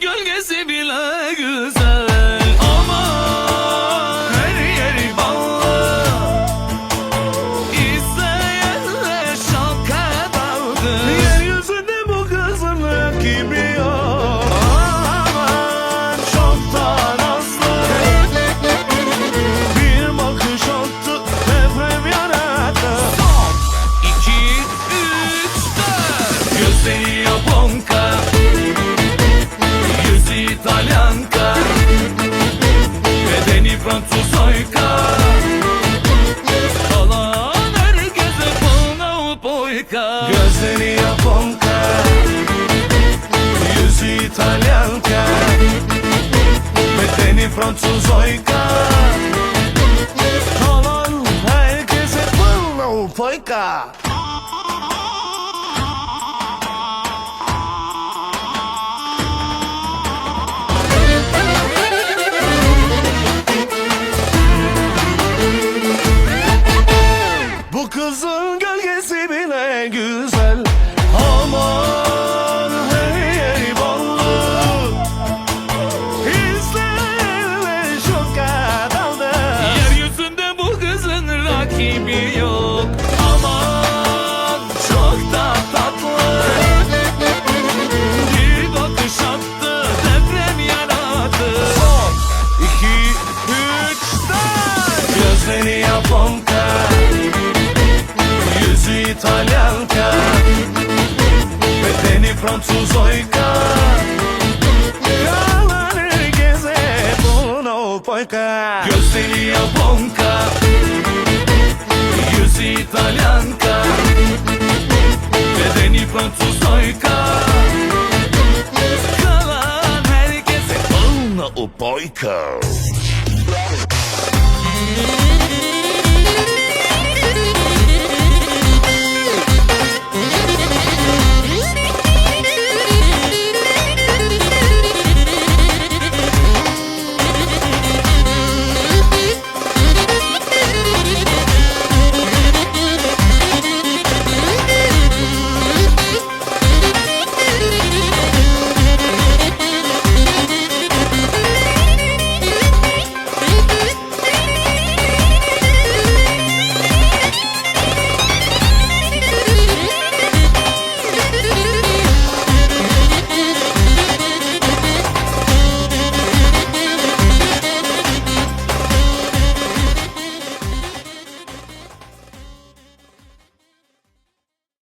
gölgesi bile güzel. Aman her yeri ballı. İzleyenler şoka daldı Yeryüzünde bu kızın rakibi Fransız oyka Kalan herkese bana poyka. Bu kızın gölgesi bile güzel Aman Fransız oyka. Kalan herkese bunu poyka Gözleri Japonka Yüzü İtalyanka. Bedeni Fransız oyka. Kalan herkese Una poyka